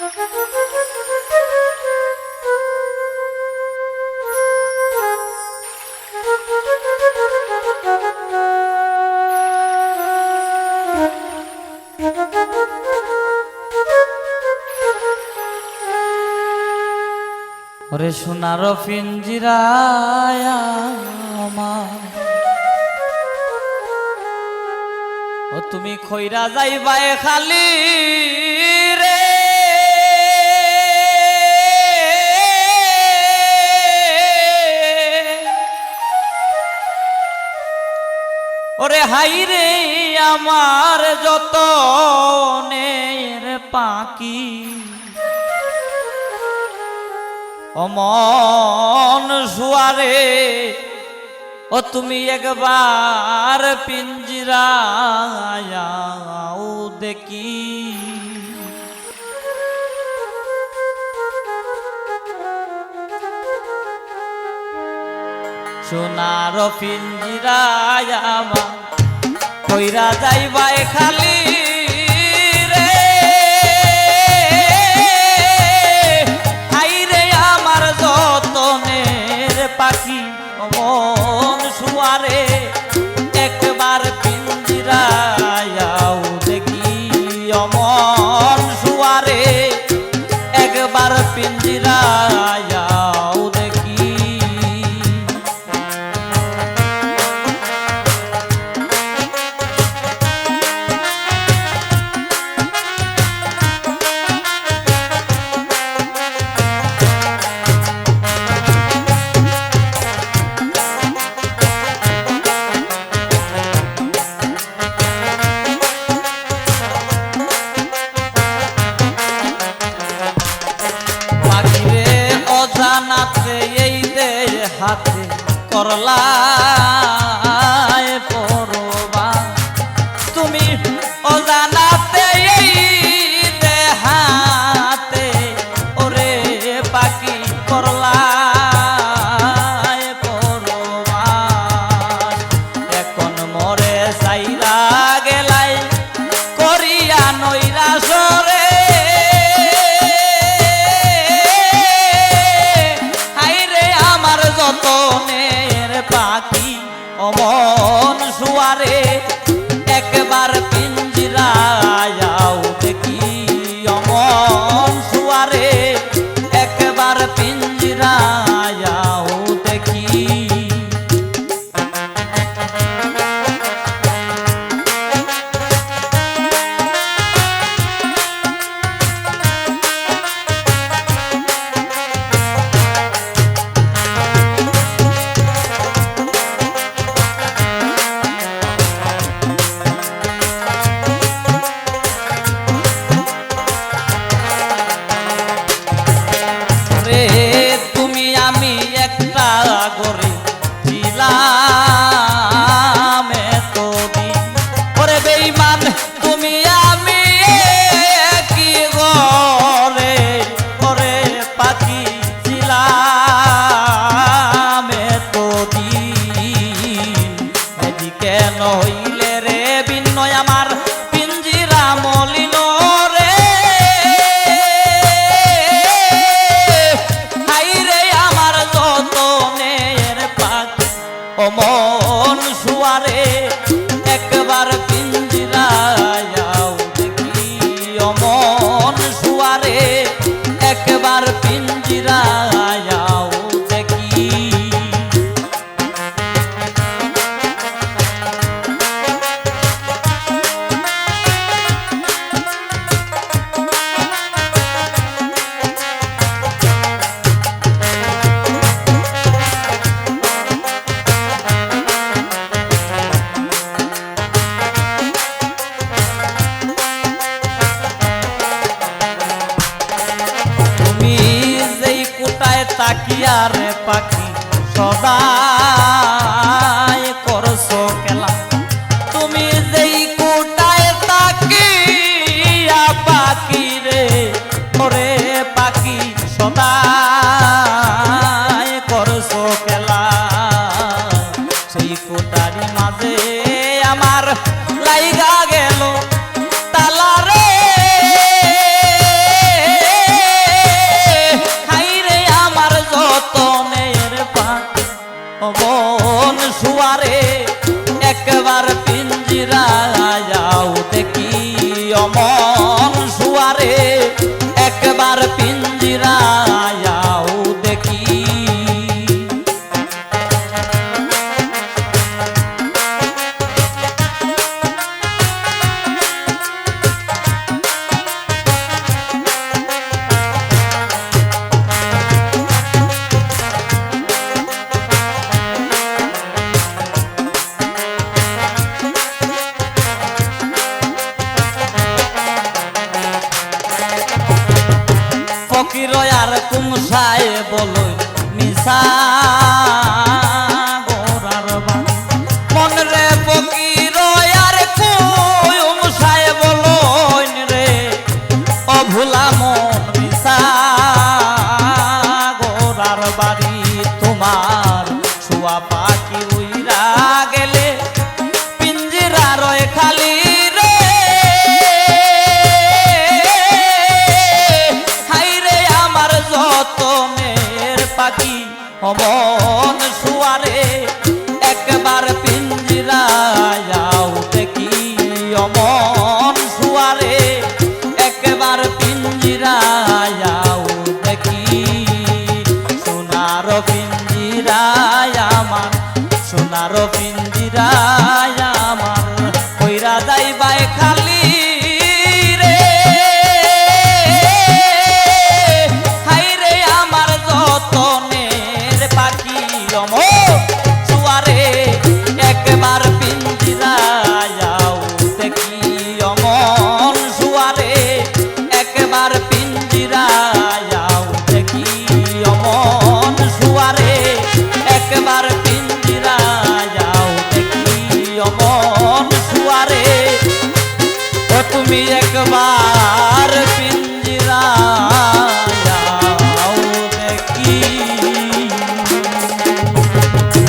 ওরে সোনার পিঞ্জিরা ও তুমি খৈরা যাইবায় খালি। ওরে হাই রে, আমার যত পাকি অমন সুয়ারে, ও তুমি একবার পিঞ্জিরাও দেখি। সোনার পিঞ্জিরা আমার কইরা যাইবাই খালি। করলা অমন সুয়ারে ফকির আর কুমসায় বলো মিশা। গোরার অমন